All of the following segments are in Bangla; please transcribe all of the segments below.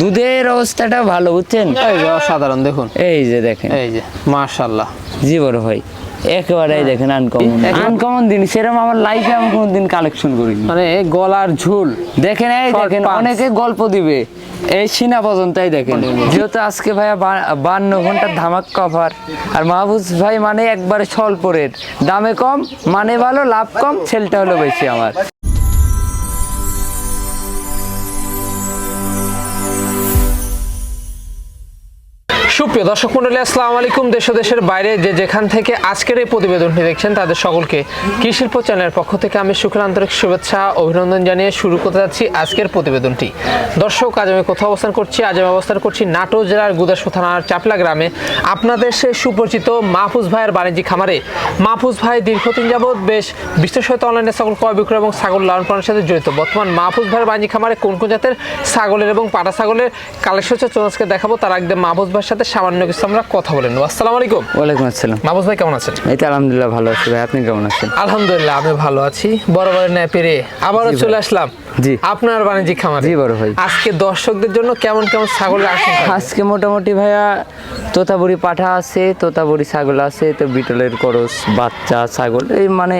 দুধের অবস্থাটা ভালো বুঝছেন? সাধারণ দেখুন। এই যে দেখেন। এই যে মাশাল্লাহ জি বড় ভাই একেবারেই দেখেন আনকমন আনকমন দিন সেরকম আমার লাইফে আমি কোনোদিন কালেকশন করিনি। মানে গলার ঝুল। দেখেন এই দেখেন অনেকে গল্প দিবে। এই সিনা পর্যন্তই দেখেন। যেহেতু আজকে ভাইয়া বান্ন ঘণ্টার ধামাক কভার আর মাহবুজ ভাই মানে একবারে স্বল্প রেট দামে কম মানে ভালো লাভ কম সেলটা হলো বেশি আমার। সুপ্রিয় দর্শক মন্ডলী, আসসালামু আলাইকুম। দেশ দেশের বাইরে যে যেখান থেকে আজকের এই প্রতিবেদনটি দেখছেন, তাদের সকলকে কৃষি শিল্প চ্যানেলের পক্ষ থেকে আমি শুক্র আন্তরিক শুভেচ্ছা, অভিনন্দন জানিয়ে শুরু করতে যাচ্ছি আজকের প্রতিবেদনটি। দর্শক, আজ আমি কোথাও অবস্থান করছি? আজ আমি অবস্থান করছি নাটোর জেলার গুদাসু থানার চাপলা গ্রামে। আপনাদের সে সুপরিচিত মাহফুজ ভাইয়ের বাণিজ্যিক খামারে। মাহফুজ ভাই দীর্ঘদিন যাবৎ বেশ বিশেষত অনলাইনে ছাগল ক্রয়, বিক্রয় এবং ছাগল লালন পালনের সাথে জড়িত। বর্তমান মাহফুজ ভাইয়ের বাণিজ্যিক খামারে কোন কোন জাতের ছাগলের এবং পাটা ছাগলের কালেকশন হচ্ছে দেখাবো। তার একদম মাহফুজ ভাইয়ের সাথে সামান্য কিছু আমরা কথা বলে নেব। আসসালামু আলাইকুম। ওয়ালাইকুম আসসালাম। মাহবুব ভাই কেমন আছেন? এই তো আলহামদুলিল্লাহ ভালো আছি ভাই। আপনি কেমন আছেন? আলহামদুলিল্লাহ আমি ভালো আছি। বড় ন্যায় পেরে আবারও চলে আসলাম। জি। আপনার বাণিজ্যিক খামার? জি বড় ভাই। আজকে দর্শকদের জন্য কেমন কেমন ছাগল আছে আজকে মোটামুটি ভাইয়া তোতাবুড়ি পাঠা আছে তোতাবুড়ি ছাগল আছে তো বিটলের করস বাচ্চা ছাগল এই মানে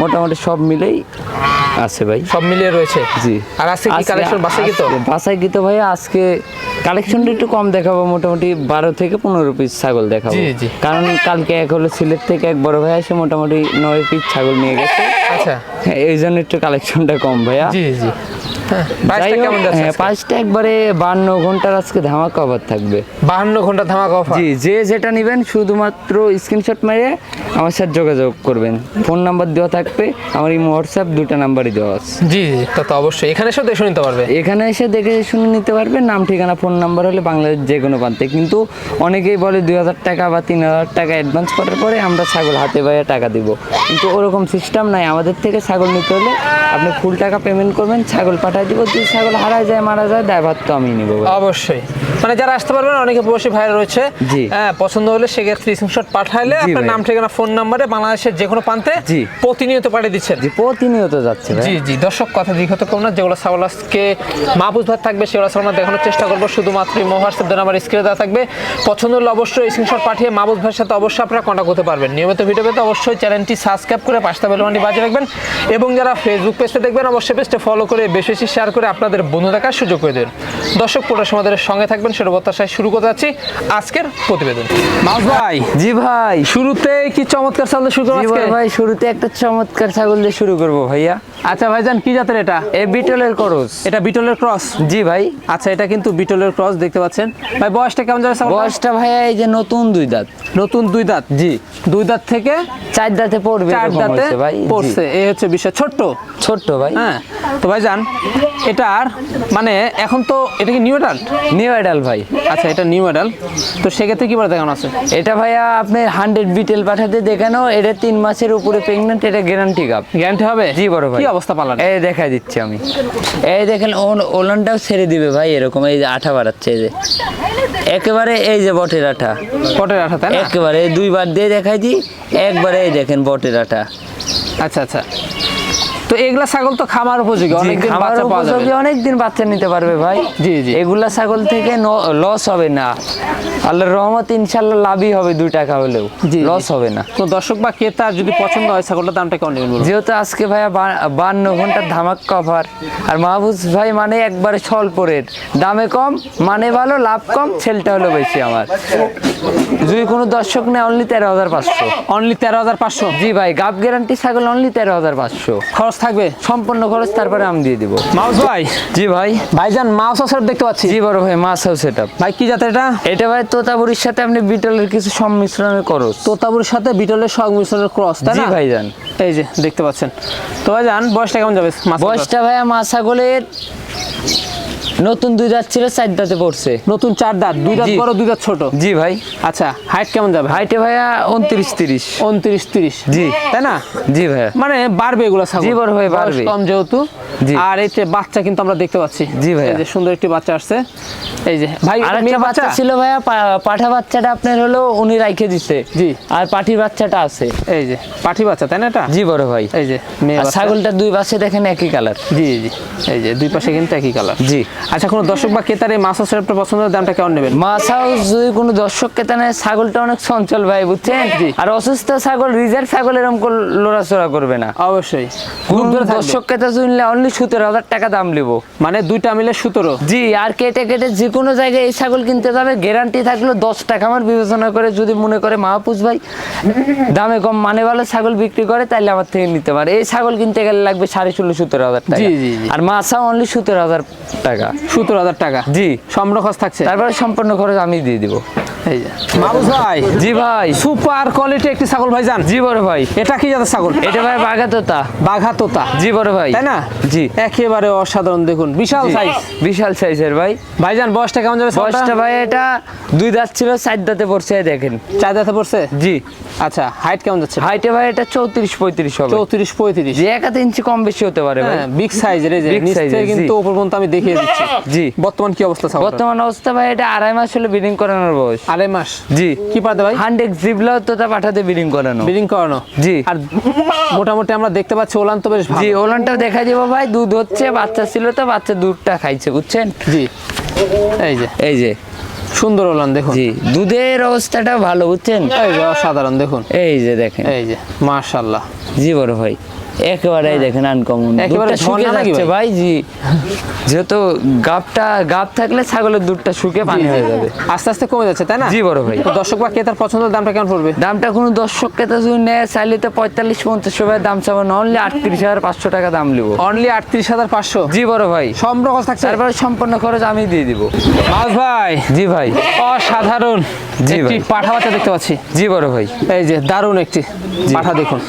মোটামুটি সব মিলেই আছে ভাই। সব মিলিয়ে রয়েছে? জি। আর আজকে কি কালেকশন বাসে কি তো? আজকে- বাসায় গীত ভাইয়া? আজকে কালেকশনটা একটু কম দেখাবো মোটামুটি বারো থেকে পনেরো পিস ছাগল দেখাবো। কারণ কালকে এক হলো সিলেট থেকে এক বড় ভাই এসে মোটামুটি নয় পিস ছাগল নিয়ে গেছে। আচ্ছা। হ্যাঁ, এই জন্য একটু কালেকশনটা কম ভাইয়া। জি জি। হ্যাঁ হ্যাঁ, পাঁচটা একবারে বান্ন ঘণ্টার আজকে ধামাকা কভার থাকবে। বাহান্ন ঘণ্টা ধামাকা অফার জি যে যেটা নেবেন শুধুমাত্র স্ক্রিনশট মেরে আমার সাথে যোগাযোগ করবেন। ফোন নাম্বার দেওয়া থাকবে আমার এই হোয়াটসঅ্যাপ দুটো নাম্বারই দেওয়া আছে। জি জি তা তো অবশ্যই। এখানে এসে দেখে নিতে পারবে। এখানে এসে দেখে শুনে নিতে পারবেন নাম ঠিকানা ফোন নাম্বার হলে বাংলাদেশ যে কোনো প্রান্তে। কিন্তু অনেকেই বলে দুই হাজার টাকা বা তিন হাজার টাকা অ্যাডভান্স করার পরে আমরা ছাগল হাতে বাইরে টাকা দিব। কিন্তু ওরকম সিস্টেম নাই। আমাদের থেকে ছাগল নিতে হলে আপনি ফুল টাকা পেমেন্ট করবেন ছাগল পাঠিয়ে দিব যদি ছাগল হারায় যায় মারা যায় ড্রাইভার তো আমি নিব অবশ্যই। মানে যারা আসতে পারবেন অনেকে প্রবাসী ভাইরা রয়েছে। হ্যাঁ পছন্দ হলে সেক্ষেত্রে স্ক্রিনশট পাঠাইলে আপনার নাম ঠিকানা ফোন নাম্বারে বাংলাদেশের যে কোনো প্রান্তে জি। প্রতিনিয়ত পাঠিয়ে দিচ্ছেন। জি প্রতিনিয়ত যাচ্ছে জি জি। দর্শক কথা দীর্ঘত কম না যেগুলো ছাগল আজকে মাহবুজ ভাই থাকবে সেগুলো ছাগল আমরা দেখানোর চেষ্টা করব। শুধুমাত্র হোয়াটসঅ্যাপ দেন আমার স্ক্রিনে দেওয়া থাকবে। পছন্দ হলে অবশ্যই স্ক্রিনশট পাঠিয়ে মাহবুজ ভাইয়ের সাথে অবশ্যই আপনারা কন্ট্যাক্ট করতে পারবেন। নিয়মিত ভিডিও পেতে অবশ্যই চ্যানেলটি সাবস্ক্রাইব করে পাঁচটা বেলমানটি বাজিয়ে রাখবেন। এবং যারা ফেসবুক পেজটা দেখবেন অবশ্যই পেজটা ফলো করে বেশি বেশি শেয়ার করে আপনাদের বন্ধু দেখার সুযোগ করে দেবেন দর্শক পুরো সমাদের সঙ্গে থাকবেন সেটা প্রত্যাশায় শুরু করতে যাচ্ছি আজকের প্রতিবেদন। ভাই। জি ভাই। শুরুতে কি চমৎকার সামনে শুরু করব আজকে? ভাই শুরুতে একটা চমৎকার ছাগল দিয়ে শুরু করব ভাইয়া। আচ্ছা ভাইজান কি জাতের এটা? এ বিটলের করস। এটা বিটলের ক্রস? জি ভাই। আচ্ছা এটা কিন্তু বিটলের ক্রস দেখতে পাচ্ছেন। ভাই বয়সটা কেমন যাবে বয়সটা ভাইয়া এই যে নতুন দুই দাঁত। নতুন দুই দাঁত? জি। দুই দাঁত থেকে চার দাঁতে পড়বে চার দাঁতে ভাই। পড়ছে। এই হচ্ছে বিষয় ছোট্ট? ছোট্ট ভাই। হ্যাঁ। তো ভাই যান এটার মানে এখন তো এটা কি নিউ অ্যাডাল্ট নিউ আইডাল ভাই। আচ্ছা এটা নিউ অ্যাডাল্ট তো সেক্ষেত্রে কি বলে দেখানো আছে? এটা ভাইয়া আপনি হান্ড্রেড বিটেল পাঠাতে দেখানো এটা তিন মাসের উপরে প্রেগনেন্ট এটা গ্যারান্টি কাপ গ্যারান্টি হবে? জি বড় ভাই। কি অবস্থা পালান? এই দেখাই দিচ্ছি আমি। এই দেখেন ওন- ওলনটাও ছেড়ে দিবে ভাই এরকম এই যে আঠা বাড়াচ্ছে এই যে। একেবারে এই যে বটের আঠা। বটের আঠা তাই না? একেবারে দুইবার দিয়ে দেখাই দিই একবারে এই দেখেন বটের আঠা। আচ্ছা আচ্ছা। তো এগুলা ছাগল তো খামার উপযোগী অনেকদিন বাচ্চা পাওয়া যাবে। অনেকদিন বাচ্চা নিতে পারবে ভাই। জি, জি। এগুলা ছাগল থেকে লস হবে না। আল্লাহর রহমত ইনশাল্লাহ লাভই হবে দুই টাকা হলেও। লস হবে না। তো দর্শক বা ক্রেতার যদি পছন্দ হয় ছাগলটার দামটা কেমন নেবেন যেহেতু আজকে ভাইয়া বা- বান্ন ঘণ্টার ধামাক কভার আর মাহবুজ ভাই মানে একবারে স্বল্প রেট দামে কম মানে ভালো লাভ কম সেলটা হলো বেশি আমার। যদি কোনো দর্শক নেয় অনলি তেরো হাজার পাঁচশো। অনলি তেরো হাজার পাঁচশো? জি ভাই গাব গ্যারান্টি ছাগল অনলি তেরো হাজার পাঁচশো। খরচ থাকবে সম্পূর্ণ খরচ তারপরে আমি দিয়ে দিব। মাউস ভাই? জি ভাই। ভাইজান মাউস হাউস দেখতে পাচ্ছি। জি বড় ভাই মাউস হাউস এটা ভাই কি জাতের এটা? এটা ভাই তোতাবুরির সাথে আপনি বিটলের কিছু সংমিশ্রণের করো তোতাবুরির সাথে বিটলের সংমিশ্রণের ক্রস তাই জি ভাই ভাইজান। এই যে দেখতে পাচ্ছেন। তো ভাইজান বয়সটা কেমন যাবে? বয়সটা ভাইয়া মাছ ছাগলের নতুন দুই দাঁত ছিল চার দাঁতে পড়ছে। নতুন চার দাঁত দুই দাঁত বড় দুই দাঁত ছোট? জি ভাই। আচ্ছা হাইট কেমন যাবে? হাইটে ভাইয়া উনত্রিশ তিরিশ। উনত্রিশ তিরিশ। জি। তাই না? জি ভাইয়া। মানে বাড়বে এগুলো ছাগল। জি, বড় ভাই, বাড়বে। কম যেহেতু। আর এই যে বাচ্চা কিন্তু আমরা দেখতে পাচ্ছি। জি, ভাইয়া। এই যে সুন্দর একটি বাচ্চা আসছে। এই যে ভাই আর এটা বাচ্চা ছিল ভাইয়া পাঠা বাচ্চাটা আপনার হলো উনি রাইখে দিছে। জি। আর পাঠির বাচ্চাটা আছে। এই যে পাঠি বাচ্চা তাই না এটা? জি বড় ভাই। এই যে ছাগলটা দুই পাশে দেখেন একই কালার জি জি। এই যে দুই পাশে কিন্তু একই কালার জি। আচ্ছা কোনো দর্শক বা ক্রেতার এই মাছ আপনার পছন্দের দামটা কেমন নেবেন? মাছাও যদি কোনো দর্শক কেতা নেয় ছাগলটা অনেক চঞ্চল ভাই বুঝছেন? আর অসুস্থ ছাগল রিজার্ভ ছাগল এরকম করে লড়াচড়া করবে না। অবশ্যই। দর্শক কেতা শুনলে অনলি সতেরো হাজার টাকা দাম নেব। মানে দুইটা মিলে সতেরো? জি আর কেটে কেটে যে কোনো জায়গায় এই ছাগল কিনতে যাবে গ্যারান্টি থাকল দশ টাকা। আমার বিবেচনা করে যদি মনে করে মাহপুজ ভাই দামে কম মানে ভালো ছাগল বিক্রি করে তাহলে আমার থেকে নিতে পারে। এই ছাগল কিনতে গেলে লাগবে সাড়ে ষোলো সতেরো হাজার টাকা। আর মাছাও অনলি সতেরো হাজার টাকা। সতেরো হাজার টাকা। জি। সম্পূর্ণ খরচ থাকছে? তারপরে সম্পূর্ণ খরচ আমি দিয়ে দিব। এই যে। মাহবুজ ভাই জি ভাই। সুপার কোয়ালিটি একটি ছাগল ভাই যান জি বড় ভাই। এটা কি জাতের ছাগল? এটা ভাই বাগাতোতা বাঘা তোতা জি বড় ভাই। তাই না? জি। একেবারে অসাধারণ দেখুন। বিশাল সাইজ বিশাল সাইজের ভাই। ভাইজান বয়সটা কেমন যাবে বয়সটা ভাই এটা দুই দাঁত ছিল চার দাঁতে পড়ছে দেখেন। চার দাঁতে পড়ছে? জি। আচ্ছা হাইট কেমন যাচ্ছে? হাইটে ভাই এটা চৌত্রিশ পঁয়ত্রিশ হবে। চৌত্রিশ পঁয়ত্রিশ। যে এক হাতে ইঞ্চি কম বেশি হতে পারে ভাই। হ্যাঁ বিগ সাইজের এই যে Big নিচ size থেকে এর, কিন্তু জি। উপর পর্যন্ত আমি দেখিয়ে দিচ্ছি। জি। বর্তমান কি অবস্থা বর্তমান অবস্থা ভাই এটা আড়াই মাস হলো বিডিং করানোর বয়স। আড়াই মাস। জি। কি পাতে ভাই? হান্ড্রেড পাঠাতে বিডিং করানো। ব্রিডিং করানো? জি। আর মোটামুটি আমরা দেখতে পাচ্ছি ওলান তো বেশ জি ভালো। ওলানটাও দেখা দিব ভাই দুধ হচ্ছে বাচ্চা ছিল তো বাচ্চা দুধটা খাইছে বুঝছেন? জি। এই যে। এই যে। সুন্দর ওলান দেখুন। জি দুধের অবস্থাটা ভালো বুঝছেন? এই যে অসাধারণ দেখুন। এই যে দেখেন। এই যে মাশাল্লাহ জি বড় ভাই। একেবারে দেখেন আনকমন একেবারে দুধটা শুকে যাচ্ছে ভাই? জি। যেহেতু গাবটা গাব থাকলে ছাগলের দুধটা শুকে পানি হয়ে যাবে। আস্তে আস্তে কমে যাচ্ছে তাই না? জি বড় ভাই। দর্শক বা ক্রেতার পছন্দের দামটা কেমন পড়বে? দামটা কোনো দর্শক ক্রেতা যদি নেয় চাইলে তো পঁয়তাল্লিশ পঞ্চাশ টাকা দাম চাবো না। অনলি আটত্রিশ হাজার পাঁচশো টাকা দাম নিবো। অনলি আটত্রিশ হাজার পাঁচশো? জি বড় ভাই। সম্পর্ক খরচ থাকছে? তারপরে সম্পূর্ণ খরচ আমি দিয়ে দিব। মাছ ভাই। জি ভাই। অসাধারণ। জি ভাই। পাঠা বাচ্চা দেখতে পাচ্ছি। জি বড় ভাই। এই যে দারুণ একটি পাঠা দেখুন।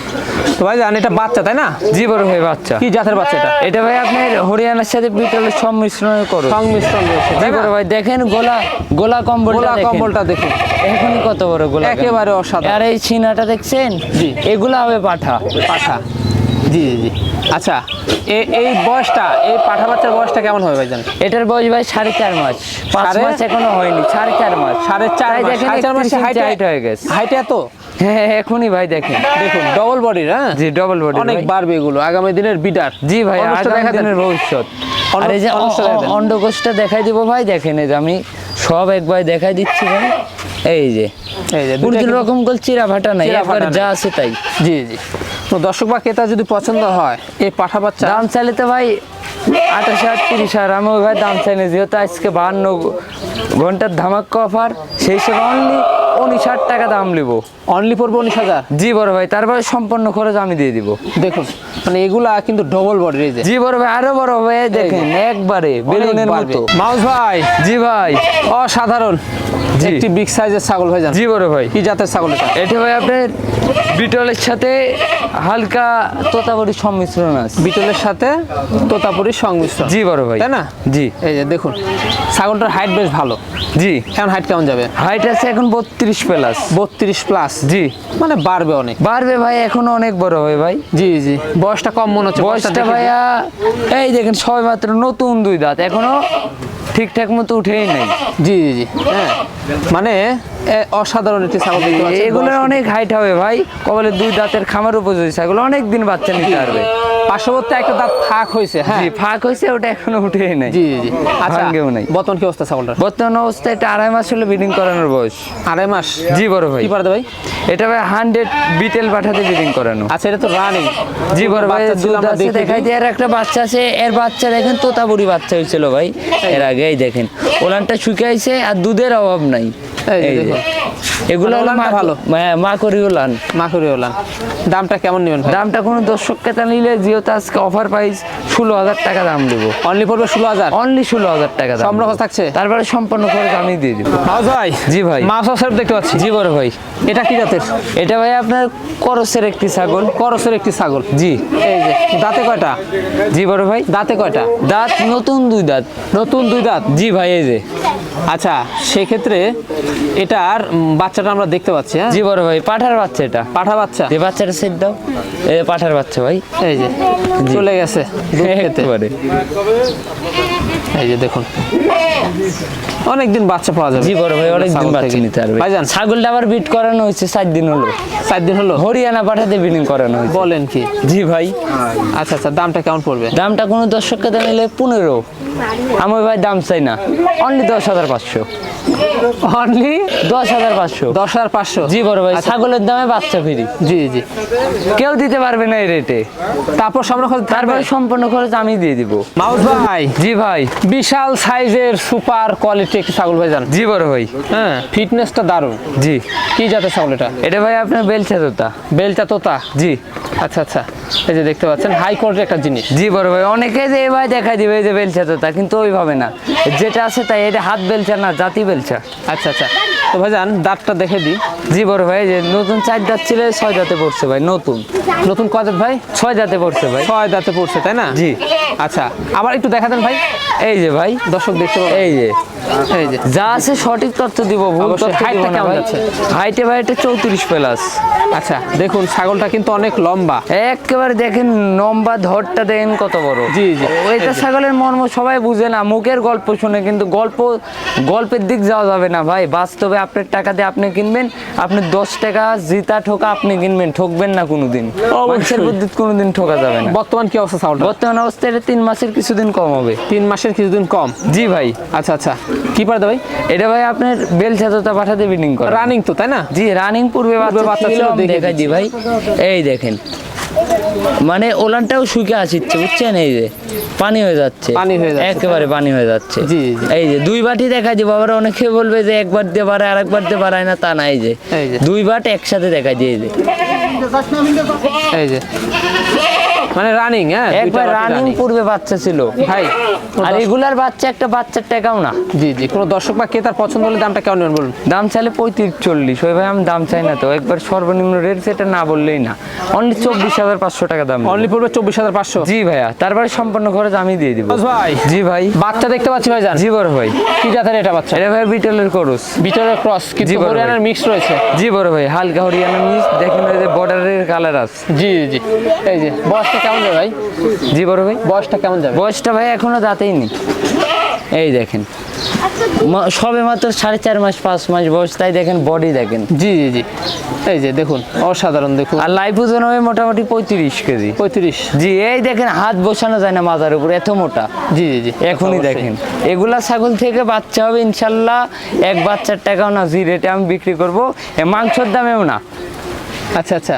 তো ভাই জান এটা বাচ্চা তাই না? জি বড় ভাই বাচ্চা। কি জাতের বাচ্চা এটা? এটা ভাই আপনার হরিয়ানার সাথে বিটলের সংমিশ্রণ করো সংমিশ্রণ রয়েছে জি বড় ভাই দেখেন গোলা গোলা কম্বলটা গোলা কম্বলটা দেখুন। এখনই কত বড় গোলা একেবারে। অসাধারণ। আর এই ছিনাটা দেখছেন? জি। এগুলা হবে পাঠা। পাঠা। জি জি জি। আচ্ছা এই বয়সটা এই পাঠা বাচ্চার বয়সটা কেমন হবে ভাই জান এটার বয়স ভাই সাড়ে চার মাস। পাঁচ মাস এখনও হয়নি সাড়ে চার মাস। সাড়ে চার মাস। সাড়ে চার মাসে হাইট হয়ে গেছে। হাইটে এত? হ্যাঁ এখনই ভাই দেখেন। দেখুন ডবল বডির হ্যাঁ? জি ডবল বডি অনেক বাড়বে এগুলো আগামী দিনের বিডার জি ভাই আগামী দিনের ভবিষ্যৎ। আর এই যে অন্ডকোষটা দেখাই দিব ভাই দেখেন এই যে আমি সব একবার দেখাই দিচ্ছি ভাই। এই যে এই যে কোনো রকম গোল চিরা ভাটা নাই একবার যা আছে তাই। জি জি। তো দর্শক বা ক্রেতা যদি পছন্দ হয় এই পাঠা বাচ্চা দাম চাইলে তো ভাই আঠাশ হাজার তিরিশ হাজার আমি ওই ভাই দাম চাইনি যেহেতু আজকে বাহান্ন ঘণ্টার ধামাক্কা অফার সেই হিসেবে অনলি উনিশ হাজার টাকা দাম নিব অনলি পড়বে উনিশ হাজার? জি বড় ভাই তারপরে সম্পূর্ণ খরচ আমি দিয়ে দিব। দেখুন মানে এগুলা কিন্তু ডবল বডির এই যে। জি বড় ভাই আরও বড় ভাই দেখেন একবারে বেলুনের মতো। মাউস ভাই। জি ভাই। অসাধারণ। একটি বিগ সাইজের ছাগল ভাই জান জি বড় ভাই। কি জাতের ছাগল এটা? এটা ভাই আপনার বিটলের সাথে হালকা তোতাবড়ি সংমিশ্রণ আছে। বিটলের সাথে তোতাপুরির সংমিশ্রণ। জি বড় ভাই। তাই না? জি। এই যে দেখুন ছাগলটার হাইট বেশ ভালো। জি। এখন হাইট কেমন যাবে? হাইট আছে এখন বত্রিশ প্লাস। বত্রিশ প্লাস? জি। মানে বাড়বে অনেক। বাড়বে ভাই এখনও অনেক বড় হবে ভাই। জি জি। বয়সটা কম মনে হচ্ছে বয়সটা ভাইয়া এই দেখেন সবে মাত্র নতুন দুই দাঁত। এখনও ঠিকঠাক মতো উঠেই নাই। জি জি জি। হ্যাঁ। মানে অসাধারণ একটি ছাগল এগুলোর অনেক হাইট হবে ভাই। কবলে দুই দাঁতের খামার উপযোগী ছাগল অনেক দিন বাচ্চা নিতে পারবে। পার্শ্ববর্তী একটা দাঁত ফাঁক হয়েছে হ্যাঁ? ফাঁক হয়েছে ওটা এখনও উঠেই নাই। জি জি আচ্ছা ভাঙ্গেও নাই। বর্তমান কি অবস্থা ছাগলটার? বর্তমান অবস্থায় এটা আড়াই মাস হলো ব্রিডিং করানোর বয়স। আড়াই মাস? জি বড় ভাই। কি ভাই? এটা ভাই হান্ড্রেড বিটেল পাঠাতে ব্রিডিং করানো। আচ্ছা এটা তো রানিং জি বড় ভাই দুধ আছে দেখাই দিয়ে আর একটা বাচ্চা আছে এর বাচ্চা দেখেন তোতাবুড়ি বাচ্চা হয়েছিল ভাই। এর আগে এই দেখেন। ওলানটা শুকাইছে আর দুধের অভাব নাই। এগুলো হলো ওলানটা মা- ভালো। মা- মা করি ওলান। দামটা কেমন নেবেন দামটা কোনো দর্শক ক্রেতা নিলে যেহেতু আজকে অফার প্রাইস ষোলো হাজার টাকা দাম দেবো। অনলি পড়বে ষোলো হাজার? অনলি ষোলো হাজার টাকা দাম সম্পর্ক থাকছে? তারপরে সম্পূর্ণ খরচ আমি দিয়ে দিব। ভাই? জি ভাই। মাছ সাহেব দেখতে পাচ্ছি। জি বড় ভাই। এটা কি জাতের? এটা ভাই আপনার করসের একটি ছাগল। করসের একটি ছাগল। জি। এই যে দাঁতে কয়টা? জি বড় ভাই। দাঁতে কয়টা? দাঁত নতুন দুই দাঁত। নতুন দুই দাঁত? জি ভাই এই যে। আচ্ছা সেক্ষেত্রে এটার আর বাচ্চাটা আমরা দেখতে পাচ্ছি হ্যাঁ? জি বড় ভাই পাঠার বাচ্চা এটা। পাঠা বাচ্চা? যে বাচ্চাটা সেট দাও। এই পাঠার বাচ্চা ভাই। এই যে চলে গেছে দুধ খেতে। একেবারে। এই যে দেখুন। অনেকদিন বাচ্চা পাওয়া যাবে। জি বড় ভাই অনেকদিন বাচ্চা। নিতে পারবে। ভাইজান। ছাগলটা আবার বিট করানো হয়েছে চার দিন হলো। চার দিন হলো? হরিয়ানা পাঠাতে বিডিং করানো হয়েছে। বলেন কি? জি ভাই। আচ্ছা আচ্ছা দামটা কেমন পড়বে? দামটা কোনো দর্শককে নিলে পনেরো। আমি ভাই দাম চাই না। অনলি দশ হাজার পাঁচশো। অনলি দশ হাজার পাঁচশো। দশ হাজার পাঁচশো? জি বড় ভাই আচ্ছা। ছাগলের দামে বাচ্চা ফ্রি। জি জি। কেউ দিতে পারবে না এই রেটে তারপর সামনে খরচ তারপরে সম্পূর্ণ খরচ আমি দিয়ে দিব। মাউস ভাই। জি ভাই। বিশাল সাইজের সুপার কোয়ালিটি একটি ছাগল ভাই জান জি বড় ভাই। হ্যাঁ ফিটনেসটা দারুণ। জি। কি জাতের ছাগল এটা? এটা ভাই আপনার বেলচা তোতা। বেলচা তোতা? জি। আচ্ছা আচ্ছা। এই যে দেখতে পাচ্ছেন হাই কোয়ালিটির একটা জিনিস। জি বড় ভাই অনেকে যে ভাই দেখা দিবে এই যে বেলচা তোতা কিন্তু ওইভাবে না। যেটা আছে তাই এটা হাত বেলচা না জাতি বেলচা। আচ্ছা আচ্ছা। তো ভাইজান দাঁতটা দেখে দিই। জি বড় ভাই যে নতুন চার দাঁত ছিল ছয় দাঁতে পড়ছে ভাই নতুন। নতুন কয় দাঁত ভাই? ছয় দাঁতে পড়ছে ভাই। ছয় দাঁতে পড়ছে তাই না? জি। আচ্ছা আবার একটু দেখা দেন ভাই। এই যে ভাই দর্শক দেখতে পাবেন। এই যে। এই যে যা আছে সঠিক তথ্য দিব ভুল হাইটটা কেমন আছে? হাইটে ভাই এটা চৌত্রিশ প্লাস। আচ্ছা দেখুন ছাগলটা কিন্তু অনেক লম্বা। একেবারে দেখেন লম্বা ধরটা দেখেন কত বড়। জি, জি। ওইটা ছাগলের মর্ম সবাই বুঝে না মুখের গল্প শুনে কিন্তু গল্প গল্পের দিক যাওয়া যাবে না ভাই। বাস্তবে আপনার টাকা দিয়ে আপনি কিনবেন আপনি দশ টাকা জিতা ঠোকা আপনি কিনবেন ঠকবেন না কোনোদিন। মানুষের বুদ্ধি কোনোদিন ঠকা যাবে না। বর্তমান কি অবস্থা ছাগলটা বর্তমান অবস্থায় এটা তিন মাসের কিছুদিন কম হবে। তিন মাসের কিছুদিন কম? জি ভাই। আচ্ছা আচ্ছা। কি পারে ভাই? এটা ভাই আপনার বেল ছাতা পাঠাতে বিডিং করে। রানিং তো তাই না? জি রানিং পূর্বে বাচ্চা ছিল দেখাই দিই ভাই এই দেখেন। মানে ওলানটাও শুকে আসিচ্ছে বুঝছেন? এই যে পানি হয়ে যাচ্ছে। পানি হয়ে যাচ্ছে। একেবারে পানি হয়ে যাচ্ছে। জি। এই যে দুই বাটি দেখা দিব আবার অনেকে বলবে যে একবার দিয়ে পারে আর একবার দিয়ে পারায় না তা না এই যে। দুই বাট একসাথে দেখা দিয়ে এই যে। মানে রানিং হ্যাঁ? একবার রানিং পূর্বে বাচ্চা ছিল। ভাই আর এগুলার বাচ্চা একটা বাচ্চার টাকাও না। জি জি কোনো দর্শক বা ক্রেতার পছন্দ হলে দামটা কেমন নেবেন বলুন? দাম চাইলে পঁয়ত্রিশ চল্লিশ ওই ভাই আমি দাম চাই না তো। একবার সর্বনিম্ন রেট সেটা না বললেই না। অনলি চব্বিশ হাজার পাঁচশো টাকা দাম। অনলি পড়বে চব্বিশ হাজার পাঁচশো? জি ভাইয়া তারপরে সম্পূর্ণ খরচ আমি দিয়ে দিব। ভাই জি ভাই। বাচ্চা দেখতে পাচ্ছি ভাই জান জি বড় ভাই। কি জাতের এটা বাচ্চা? এটা ভাই বিটলের করস ভিতরে ক্রস কিন্তু হরিয়ানার মিক্স রয়েছে। জি বড় ভাই হালকা হরিয়ানা মিস দেখেন ওই যে বর্ডারের কালার আছে। জি জি এই যে বয়সটা কেমন যাবে ভাই? জি বড় ভাই। বয়সটা কেমন যাবে? বয়সটা ভাই এখনও দাঁতেই নি এই দেখেন। সবে মাত্র সাড়ে চার মাস পাঁচ মাস বয়স তাই দেখেন বডি দেখেন। জি জি জি। এই যে দেখুন অসাধারণ দেখুন। আর লাইফ ওজন হবে মোটামুটি পঁয়ত্রিশ কেজি। পঁয়ত্রিশ। জি এই দেখেন হাত বসানো যায় না মাথার উপর এত মোটা। জি জি জি। এখনই দেখেন। এগুলা ছাগল থেকে বাচ্চা হবে ইনশাল্লাহ এক বাচ্চার টাকাও না জি রেটে আমি বিক্রি করব। মাংসর দামেও না। আচ্ছা আচ্ছা।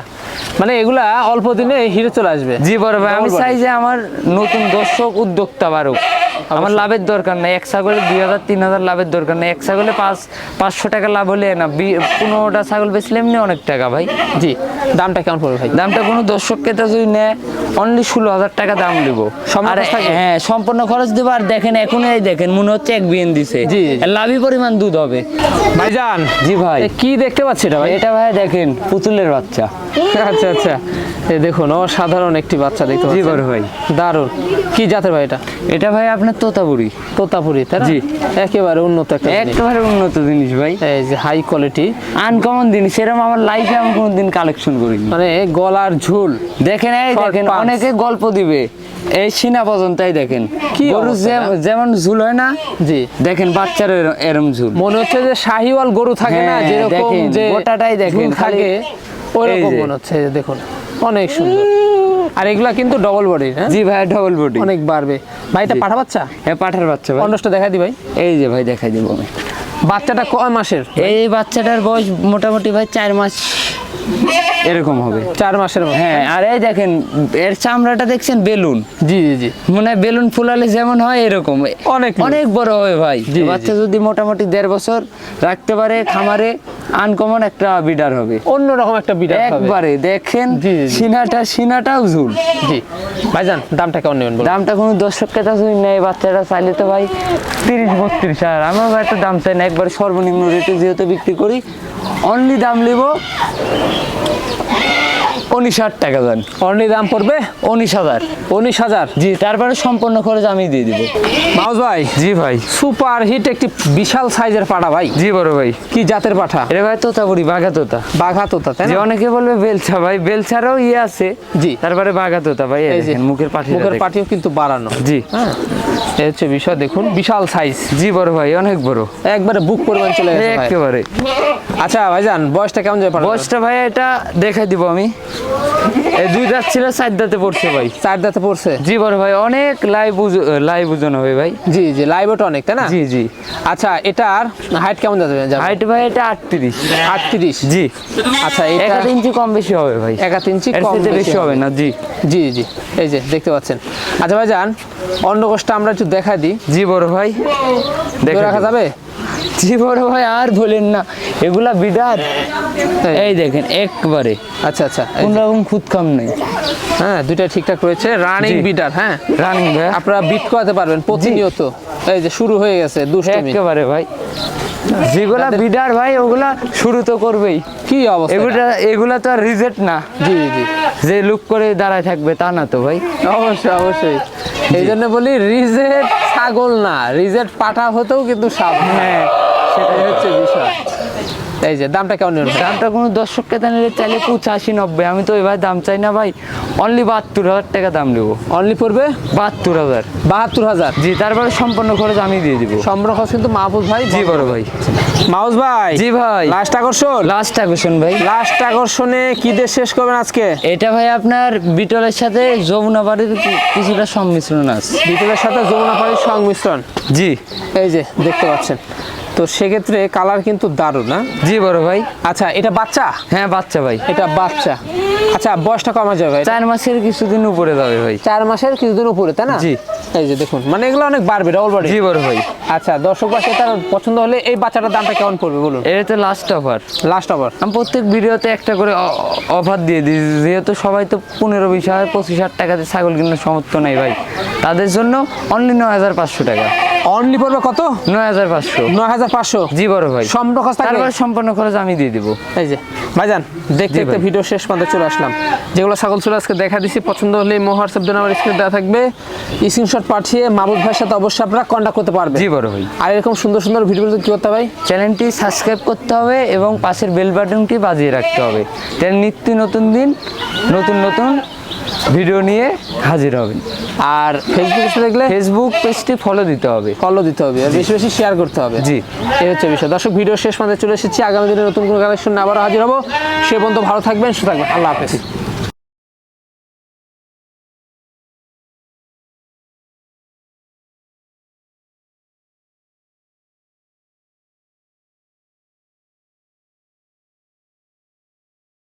মানে এগুলা অল্প দিনে হিরে চলে আসবে। জি বড় ভাই আমি চাই যে আমার নতুন দর্শক উদ্যোক্তা বাড়ুক। আমার লাভের দরকার নেই। এক ছাগলে দুই হাজার তিন হাজার লাভের দরকার নেই। এক ছাগলে পাঁচ পাঁচশো টাকা লাভ হলে না পনেরোটা ছাগল বেচলে এমনি অনেক টাকা ভাই। জি দামটা কেমন পড়বে ভাই? দামটা কোনো দর্শক ক্রেতা যদি নেয় অনলি ষোলো হাজার টাকা দাম দিব। আর হ্যাঁ সম্পূর্ণ খরচ দেবো। আর দেখেন এখন এই দেখেন মনে হচ্ছে এক বিএন দিছে। জি, জি। লাভই পরিমাণ দুধ হবে। ভাই ভাইজান জি ভাই। কি দেখতে পাচ্ছি এটা ভাই? এটা ভাই দেখেন পুতুলের বাচ্চা। আচ্ছা আচ্ছা। এই দেখুন অসাধারণ একটি বাচ্চা দেখতে জি পাচ্ছি বড় ভাই। দারুণ। কি জাতের ভাই এটা? এটা ভাই আপনার তোতাপুরি। তোতাপুরি তাই জি। একেবারে উন্নত একটা একেবারে উন্নত জিনিস ভাই। এই যে হাই কোয়ালিটি আনকমন জিনিস এরকম আমার লাইফে আমি কোনোদিন কালেকশন করিনি। মানে গলার ঝুল। দেখেন এই দেখেন অনেকে গল্প দিবে এই সিনা পর্যন্তই দেখেন। কি গরু? যেমন ঝুল হয় না জি। দেখেন বাচ্চার এরম ঝুল। মনে হচ্ছে যে শাহিওয়াল গরু থাকে না হ্যাঁ, যেরকম যে গোটাটাই দেখেন, থাকে ওই এই রকম যে। মনে হচ্ছে দেখুন। অনেক সুন্দর। আর এগুলা কিন্তু ডবল বডি হ্যাঁ? জি ভাই ডবল বডি অনেক বাড়বে। ভাই এটা পাঠা বাচ্চা? হ্যাঁ পাঠার বাচ্চা ভাই। অন্ডসটা দেখাই দি ভাই। এই যে ভাই দেখাই দিব আমি। বাচ্চাটা কয় মাসের? এই বাচ্চাটার বয়স মোটামুটি ভাই চার মাস। এরকম হবে। চার মাসের হ্যাঁ আর এই দেখেন এর চামড়াটা দেখছেন বেলুন। জি জি জি। মনে হয় বেলুন ফুলালে যেমন হয় এরকম। অনেক অনেক বড় হবে ভাই। বাচ্চা যদি মোটামুটি দেড় বছর রাখতে পারে খামারে আনকমন একটা বিডার হবে। অন্যরকম একটা বিডার হবে। একবারে দেখেন। সিনাটা সিনাটাও ঝুল। জি। ভাইজান দামটা কেমন নেবেন বলুন? দামটা কোনো দর্শক কেতা যদি নেয় বাচ্চাটা চাইলে তো ভাই তিরিশ বত্রিশ হাজার। আমার একটা দাম চাই না একবার সর্বনিম্ন রেটে যেহেতু বিক্রি করি অনলি দাম নিব উনিশ হাজার টাকা দেন। অনলি দাম পড়বে? উনিশ হাজার। উনিশ হাজার? জি তারপরে সম্পূর্ণ খরচ আমি দিয়ে দিব। মাউস ভাই জি ভাই। সুপার হিট একটি বিশাল সাইজের পাঠা ভাই। জি বড় ভাই। কি জাতের পাঠা? এটা ভাই তোতাপুরি বাঘা তোতা। বাঘা তোতা তাই যে অনেকে বলবে বেলছা ভাই বেলছারও ইয়ে আছে। জি। তারপরে বাঘা তোতা ভাই এই মুখের পাঠি মুখের পাটিও কিন্তু বাড়ানো। জি। হ্যাঁ এই হচ্ছে বিষয় দেখুন বিশাল সাইজ। জি বড় ভাই অনেক বড়। একবারে বুক পরিমাণ চলে গেছে একেবারে। আচ্ছা ভাইজান বয়সটা কেমন পাঠাটা? বয়সটা ভাই এটা দেখাই দিব আমি। এই দুই দাঁত ছিল চার দাঁতে পড়ছে ভাই। চার দাঁতে পড়ছে? জি বড় ভাই অনেক লাইভ লাইভ ওজন হবে ভাই। জি জি লাইভ ওটা অনেক তাই না? জি জি। আচ্ছা এটার হাইট কেমন যাবে? যাবে? হাইট ভাই এটা আটত্রিশ। আটত্রিশ? জি। আচ্ছা এক এটা হাত ইঞ্চি কম বেশি হবে ভাই। এক হাত ইঞ্চি কম বেশি হবে না জি। জি জি এই যে দেখতে পাচ্ছেন। আচ্ছা ভাইজান অন্য কোষটা আমরা একটু দেখা দিই। জি বড় ভাই দেখে রাখা যাবে? জি বড় ভাই আর বলেন না। এগুলা বিডার এই- দেখেন একবারে। আচ্ছা আচ্ছা কোন রকম খুদ কাম নেই। হ্যাঁ দুইটা ঠিকঠাক রয়েছে। রানিং। বিটার হ্যাঁ? রানিং ভাই আপনারা বিট করাতে পারবেন প্রতিনিয়ত। এই যে শুরু হয়ে গেছে দুষ্টমি। একেবারে ভাই। যেগুলা বিডার ভাই ওগুলা শুরু তো করবেই। কি অবস্থা এগুলা এগুলা তো আর রিজেক্ট না। জি জি যে লুক করে দাঁড়ায় থাকবে তা না তো ভাই। অবশ্যই অবশ্যই। এই জন্য বলি রিজেট ছাগল না রিজেট পাঠা হতেও কিন্তু সাবধান। হ্যাঁ সেটাই হচ্ছে বিষয়। এই যে দামটা কেমন দামটা কোনো দর্শক কেতা নিলে চাইলে পঁচাশি নব্বই। আমি তো এবার দাম চাই না ভাই। অনলি বাহাত্তর হাজার টাকা দাম নেব। অনলি পড়বে? বাহাত্তর হাজার। বাহাত্তর হাজার? জি তারপরে সম্পূর্ণ খরচ আমি দিয়ে দিব। সম্পর্ক কিন্তু মাহফুজ ভাই জি বড় ভাই। মাউস ভাই জি ভাই। লাস্ট আকর্ষণ? লাস্ট আকর্ষণ ভাই। লাস্ট আকর্ষণে কি দিয়ে শেষ করবেন আজকে? এটা ভাই আপনার বিটলের সাথে যমুনা বাড়ির কিছুটা সংমিশ্রণ আছে। বিকেলের সাথে যমুনা পাড়ির সংমিশ্রণ? জি। এই যে দেখতে পাচ্ছেন। তো সেক্ষেত্রে কালার কিন্তু দারুণ না জি বড় ভাই। আচ্ছা এটা বাচ্চা? হ্যাঁ বাচ্চা ভাই। এটা বাচ্চা। আচ্ছা বয়সটা কমা যাবে? চার মাসের কিছুদিন উপরে যাবে ভাই। চার মাসের কিছুদিন উপরে তাই না? জি। এই যে দেখুন মানে এগুলো অনেক বাড়বে ডবল বডি জি বড় ভাই। আচ্ছা দর্শক পাশে তার পছন্দ হলে এই বাচ্চাটার দামটা কেমন পড়বে বলুন? এটা তো লাস্ট অফার লাস্ট ওভার আমি প্রত্যেক ভিডিওতে একটা করে অফার দিয়ে দিই। যেহেতু সবাই তো পনেরো বিশ হাজার পঁচিশ হাজার টাকাতে ছাগল কেনার সমর্থ নেই ভাই। তাদের জন্য অনলি নয় হাজার পাঁচশো টাকা। অনলি পড়বে কত? নয় হাজার পাঁচশো। নয় হাজার পাঁচশো? জি বড় ভাই। সম্পূর্ণ খরচ? তারপরে সম্পূর্ণ খরচ আমি দিয়ে দিব। এই যে ভাইজান দেখতে দেখতে ভিডিও শেষ পর্যন্ত চলে আসলাম। যেগুলো ছাগল ছিল আজকে দেখা দিছি পছন্দ হলে মো হোয়াটসঅ্যাপ নাম্বার আমার স্ক্রিনে দেওয়া থাকবে। স্ক্রিনশট পাঠিয়ে মাহবুব ভাইয়ের সাথে অবশ্যই আপনারা কন্ট্যাক্ট করতে পারবেন। জি বড় ভাই। আর এরকম সুন্দর সুন্দর ভিডিও কি করতে হবে ভাই? চ্যানেলটি সাবস্ক্রাইব করতে হবে এবং পাশের বেল বাটনটি বাজিয়ে রাখতে হবে। তাহলে নিত্য নতুন দিন নতুন নতুন ভিডিও নিয়ে হাজির হবেন। আর ফেসবুক দেখলে ফেসবুক পেজটি ফলো দিতে হবে। ফলো দিতে হবে আর বেশি বেশি শেয়ার করতে হবে। জি। এই হচ্ছে বিষয়। দর্শক ভিডিও শেষ মাঝে চলে এসেছি। আগামী দিনে নতুন কোনো কালেকশন আবারও হাজির হব। সে পর্যন্ত ভালো থাকবেন সুস্থ থাকবেন। আল্লাহ হাফেজ।